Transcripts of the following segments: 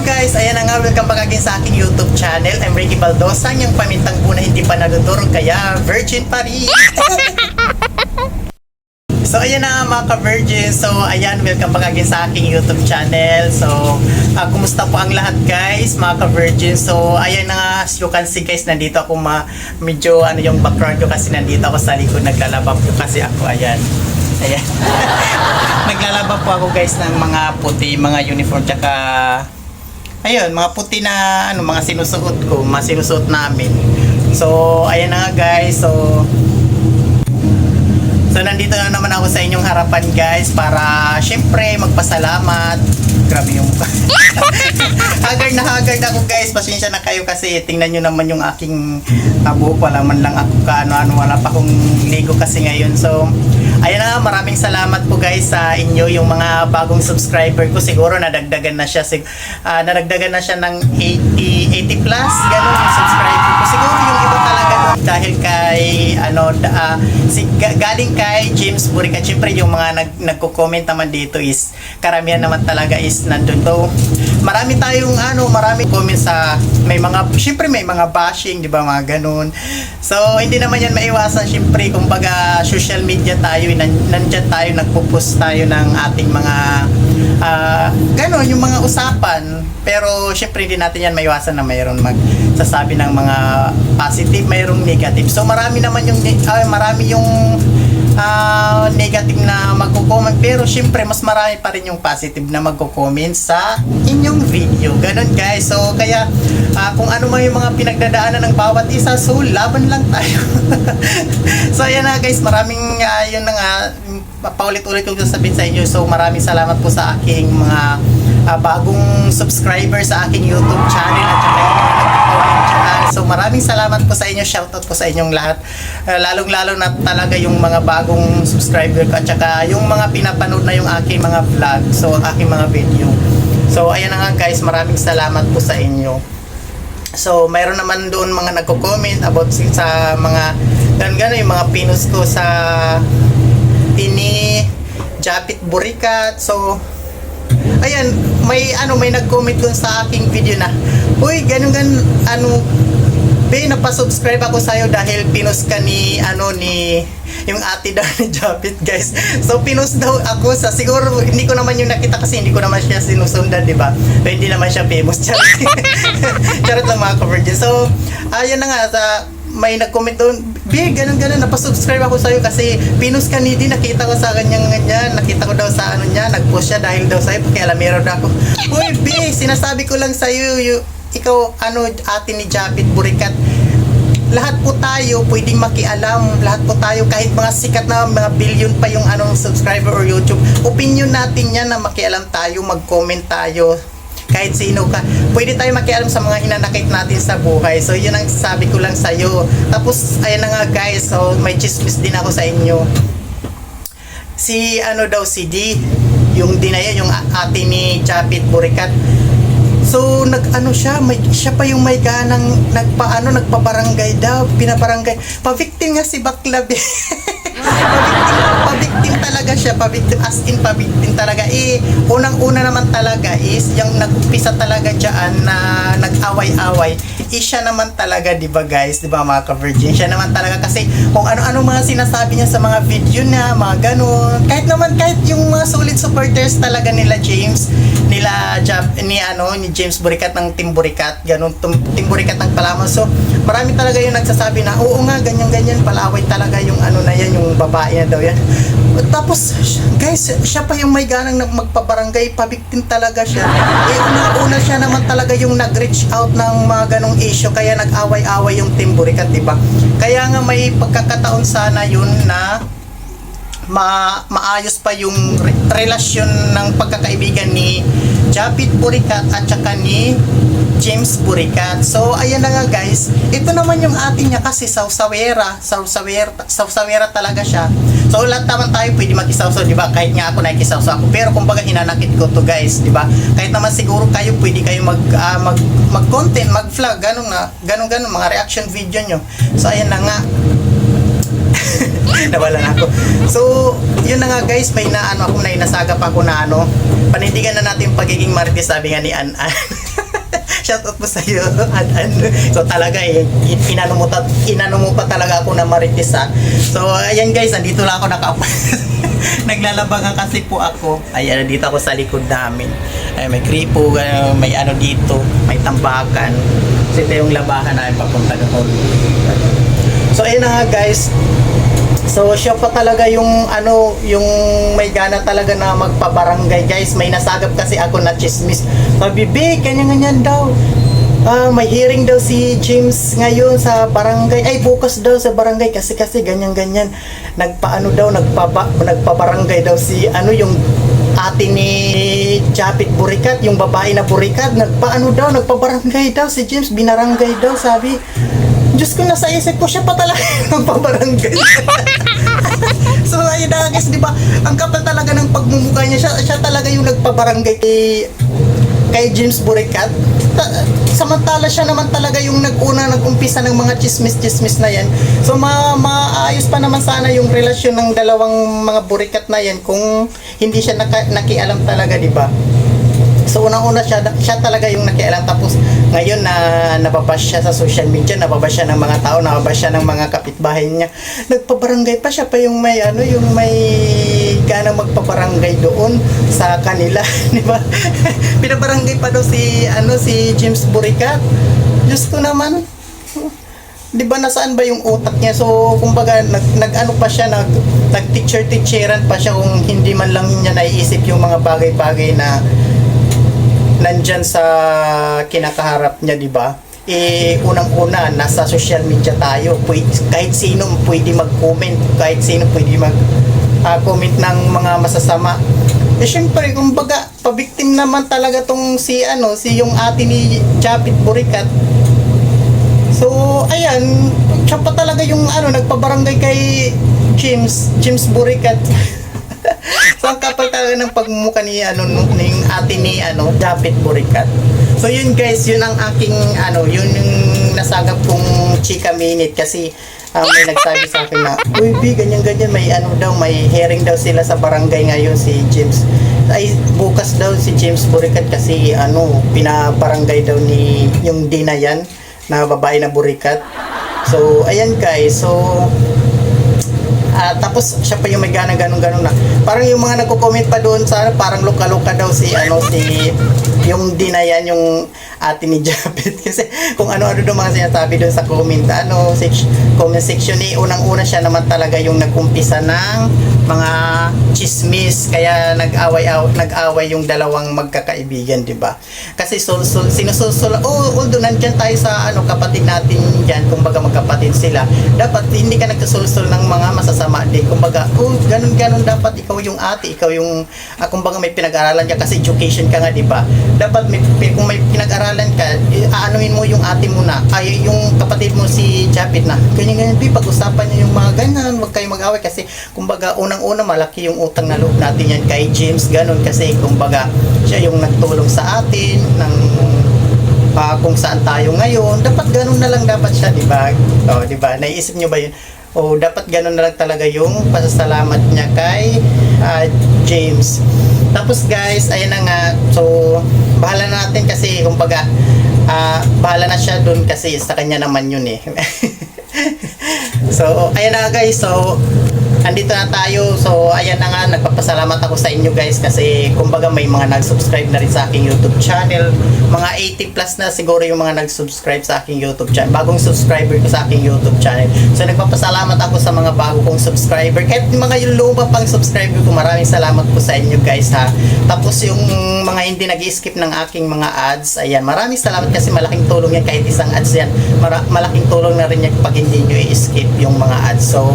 guys, ayan na nga, welcome back again sa aking YouTube channel. I'm Ricky Baldosa, yung pamintang po na hindi pa nadudurog, kaya virgin pa rin. So ayan na mga ka-virgin. So ayan, welcome back again sa aking YouTube channel. So ah, kumusta po ang lahat guys, mga ka-virgin. So ayan na nga, as you can see guys, nandito ako ma medyo ano yung background ko kasi nandito ako sa likod naglalaba po kasi ako ayan. Ayan. naglalaba po ako guys ng mga puti, mga uniform tsaka ayun, mga puti na ano, mga sinusuot ko, mga sinusuot namin. So ayan na nga guys. So So nandito na naman ako sa inyong harapan guys para syempre magpasalamat. Grabe yung haggard na haggard ako guys. Pasensya na kayo kasi tingnan nyo naman yung aking uh, buhok. Wala man lang ako kaano-ano. Wala pa akong ligo kasi ngayon. So ayun na maraming salamat po guys sa inyo yung mga bagong subscriber ko. Siguro nadagdagan na siya. Sig ah, nadagdagan na siya ng 80, 80 plus. Ganun yung subscriber ko. Siguro yung iba talaga dahil kay ano ah, si ga- galing kay James Burica. Syempre yung mga nag nagko-comment naman dito is karamihan naman talaga is nandun. So marami tayong ano marami comments sa may mga syempre may mga bashing di ba mga ganun. So hindi naman yan maiwasan. Syempre kumbaga social media tayo nan, nandyan tayo nagpo-post tayo ng ating mga ah ganun yung mga usapan. Pero syempre hindi natin yan maiwasan na mayroon magsasabi ng mga positive mayroong negative. So marami naman yung ah, marami yung ah, negative na magko-comment. Pero syempre mas marami pa rin yung positive na magko-comment sa inyong video. Ganun guys. So kaya ah, kung ano man yung mga pinagdadaanan ng bawat isa so laban lang tayo. So ayan na guys. Maraming ah, yun na nga. Paulit-ulit ko sasabihin sa inyo. So maraming salamat po sa aking mga ah, bagong subscriber sa aking YouTube channel at saka dyan. So maraming salamat po sa inyo, shoutout po sa inyong lahat. Ah, lalong-lalo na talaga yung mga bagong subscriber ko at saka yung mga pinapanood na yung aking mga vlog, so aking mga video. So ayan nga guys, maraming salamat po sa inyo. So, mayroon naman doon mga nagko-comment about sa mga ganun ganun yung mga pinos ko sa Tini Japit Burikat. So, ayan, may ano may nag-comment doon sa aking video na, "Uy, ganun ganun ano Be, napasubscribe ako sa'yo dahil pinos ka ni, ano, ni, yung ate daw ni Japit, guys. So, pinos daw ako sa, siguro, hindi ko naman yung nakita kasi hindi ko naman siya sinusundan, di ba? Pero hindi naman siya famous. Charot, Charot lang mga ka-virgin. So, ayan na nga, sa, may nag-comment doon, Be, ganun ganun, napasubscribe ako sa'yo kasi pinos ka ni nakita ko sa kanyang ganyan, nakita ko daw sa ano niya, nag-post siya dahil daw sa'yo, pakialamero daw ako. Uy, Be, sinasabi ko lang sa'yo, you, ikaw, ano, ate ni Japit Burikat, lahat po tayo pwedeng makialam, lahat po tayo kahit mga sikat na mga billion pa yung anong subscriber or YouTube, opinion natin yan na makialam tayo, mag-comment tayo, kahit sino ka. Pwede tayo makialam sa mga hinanakit natin sa buhay. So, yun ang sabi ko lang sa'yo. Tapos, ayan na nga guys, so may chismis din ako sa inyo. Si, ano daw, si D, yung dinaya, yung ate ni Japit Burikat, So nag ano siya, may siya pa yung may ganang nagpaano nagpabarangay daw, pinabarangay. Pa-victim nga si Baklab. pa-victim talaga siya, pa-victim as in pa-victim talaga. Eh unang-una naman talaga is yung nag-umpisa talaga diyan na nag-away-away. Eh siya naman talaga, 'di ba guys, 'di ba mga ka-virgin? Siya naman talaga kasi kung ano-ano mga sinasabi niya sa mga video niya, mga ganun. Kahit naman kahit yung mga solid supporters talaga nila James, nila Jap, ni ano ni James Burikat ng Team Burikat, ganun Team Burikat ng Palawan. So, marami talaga yung nagsasabi na, oo nga, ganyan-ganyan, palaway talaga yung ano na yan, yung babae na daw yan. Tapos, guys, siya pa yung may ganang magpabarangay, pabiktim talaga siya. Eh, una-una siya naman talaga yung nag-reach out ng mga ganong issue, kaya nag-away-away yung Team Burikat, di ba? Kaya nga may pagkakataon sana yun na ma maayos pa yung re- relasyon ng pagkakaibigan ni Japit Burikat at saka ni James Burikat. So, ayan na nga guys. Ito naman yung ate niya kasi sausawera. Sausawera, sausawera talaga siya. So, lahat naman tayo pwede mag-isawsaw, di ba? Kahit nga ako nakikisawsaw ako. Pero kumbaga hinanakit ko to guys, di ba? Kahit naman siguro kayo pwede kayo mag, ah, mag, mag-content, mag-vlog, ganun na, ganun ganun, mga reaction video nyo. So, ayan na nga. Nawala na ako. So, yun na nga guys, may na ano ako na inasaga pa ako na ano, panindigan na natin pagiging marites sabi nga ni An An. Shout out po sa iyo. Adan. So talaga eh, inano mo, ta, inano mo pa talaga ako na maritis ha. So ayan guys, andito lang ako naka Naglalabangan kasi po ako. Ayan, dito ako sa likod namin. Ay, may kripo, uh, may ano dito, may tambakan. Kasi ito yung labahan namin papunta doon. So ayun na nga guys, So siya pa talaga yung ano, yung may gana talaga na magpabarangay guys. May nasagap kasi ako na chismis. Sabi, "Be, ganyan-ganyan daw." Ah, may hearing daw si James ngayon sa barangay. Ay, bukas daw sa barangay kasi kasi ganyan-ganyan. Nagpaano daw, nagpaba, nagpabarangay daw si ano yung ate ni Japit Burikat, yung babae na Burikat, nagpaano daw, nagpabarangay daw si James, binarangay daw, sabi. Diyos ko, nasa isip ko, siya pa talaga yung pabarangay. so, ayun na guys, di ba? Ang kapal talaga ng pagmumukha niya. Siya, siya talaga yung nagpabarangay kay, kay James Burikat. Ta- samantala siya naman talaga yung nag-una, nag-umpisa ng mga chismis-chismis na yan. So, ma maayos pa naman sana yung relasyon ng dalawang mga Burikat na yan kung hindi siya naka- nakialam talaga, di ba? So unang-una siya, siya talaga yung nakialam tapos ngayon na nababash siya sa social media, nababash siya ng mga tao, nababash siya ng mga kapitbahay niya. Nagpabarangay pa siya pa yung may ano, yung may gana magpabarangay doon sa kanila, di ba? Pinabarangay pa daw si ano si James Burikat. Diyos ko naman. Di ba nasaan ba yung utak niya? So, kumbaga nag, nag ano pa siya, nag nag teacher teacheran pa siya kung hindi man lang niya naiisip yung mga bagay-bagay na nandyan sa kinakaharap niya, di ba? Eh, unang-una, nasa social media tayo. Pwede, kahit sino pwede mag-comment, kahit sino pwede mag-comment ng mga masasama. Eh, syempre, kumbaga, pabiktim naman talaga tong si, ano, si yung ate ni Japit Burikat. So, ayan, siya pa talaga yung, ano, nagpabarangay kay James, James Burikat. So, ang kapal talaga ng pagmumukha ni, ano, ni ate ni, ano, Japit Burikat. So, yun guys, yun ang aking, ano, yun yung nasagap kong chika minute kasi ah, may nagsabi sa akin na, Uy, B, ganyan-ganyan, may ano daw, may hearing daw sila sa barangay ngayon si James. Ay, bukas daw si James Burikat kasi, ano, pinabarangay daw ni yung Dina yan, na babae na Burikat. So, ayan guys, so, Ah, tapos siya pa yung may gana ganun ganun na. Parang yung mga nagko-comment pa doon sa ano, parang luka-luka daw si ano si yung dinayan yung ate ni Japet. Kasi kung ano-ano daw mga sinasabi doon sa comment ano section, comment section eh unang-una siya naman talaga yung nagkumpisa ng mga chismis. Kaya nag-away nag-away yung dalawang magkakaibigan di ba? Kasi sul, sul, sinusul oh although nandiyan tayo sa ano kapatid natin diyan kumbaga magkapatid sila dapat hindi ka nagsusulsul ng mga masasama di kumbaga oh ganun ganun dapat ikaw yung ate ikaw yung ah, kumbaga may pinag-aralan ka kasi education ka nga di ba dapat may, kung may pinag-aralan ka aanuhin mo yung ate mo na ay yung kapatid mo si Japit na ganyan ganyan di pag-usapan niyo yung mga ganyan wag kayo mag-away kasi kumbaga unang-una malaki yung utang na loob natin yan kay James ganun kasi kumbaga siya yung nagtulong sa atin ng pa kung saan tayo ngayon, dapat ganun na lang dapat siya, di ba? O, di ba? Naiisip niyo ba yun? O, dapat ganun na lang talaga yung pasasalamat niya kay ah, James. Tapos guys, ayun na nga. So, bahala na natin kasi, kumbaga, ah, bahala na siya dun kasi sa kanya naman yun eh. so, ayun na guys. So, andito na tayo. So, ayan na nga, nagpapasalamat ako sa inyo guys kasi kumbaga may mga nag-subscribe na rin sa aking YouTube channel. Mga 80 plus na siguro yung mga nag-subscribe sa aking YouTube channel. Bagong subscriber ko sa aking YouTube channel. So, nagpapasalamat ako sa mga bago kong subscriber. Kahit mga yung luma pang subscriber ko, maraming salamat po sa inyo guys ha. Tapos yung mga hindi nag-skip ng aking mga ads, ayan, maraming salamat kasi malaking tulong yan kahit isang ads yan. Mara- malaking tulong na rin yan pag hindi nyo i-skip yung mga ads. So,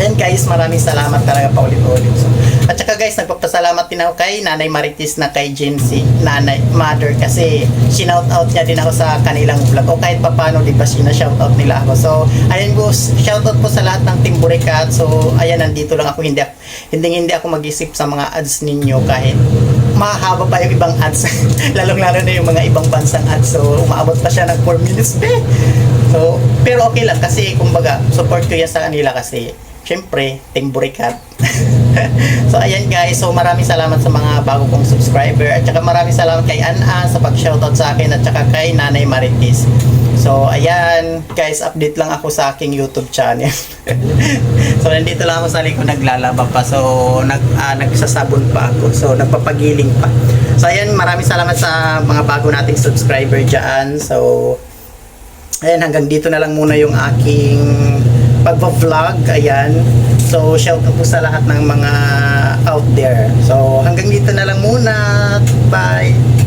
Ayan guys, maraming salamat talaga pa ulit-ulit. So, at saka guys, nagpapasalamat din ako kay Nanay Maritis na kay si Nanay Mother kasi shinout out niya din ako sa kanilang vlog o kahit papano di ba shout out nila ako. So, ayan po, shout out po sa lahat ng Team Burikat. So, ayan nandito lang ako hindi hindi hindi ako mag-isip sa mga ads ninyo kahit mahaba pa yung ibang ads. Lalong-lalo na yung mga ibang bansang ads. So, umaabot pa siya ng 4 minutes. So, pero okay lang kasi kumbaga, support ko yan sa kanila kasi syempre, Team Burikat. so ayan guys, so maraming salamat sa mga bago kong subscriber at saka maraming salamat kay Ana sa pag-shoutout sa akin at saka kay Nanay Maritis. So ayan, guys, update lang ako sa aking YouTube channel. so nandito lang ako sa likod naglalaba pa. So nag ah, nagsasabon pa ako. So nagpapagiling pa. So ayan, maraming salamat sa mga bago nating subscriber diyan. So Ayan, hanggang dito na lang muna yung aking pagpa-vlog. Ayan. So, shout out po sa lahat ng mga out there. So, hanggang dito na lang muna. Bye!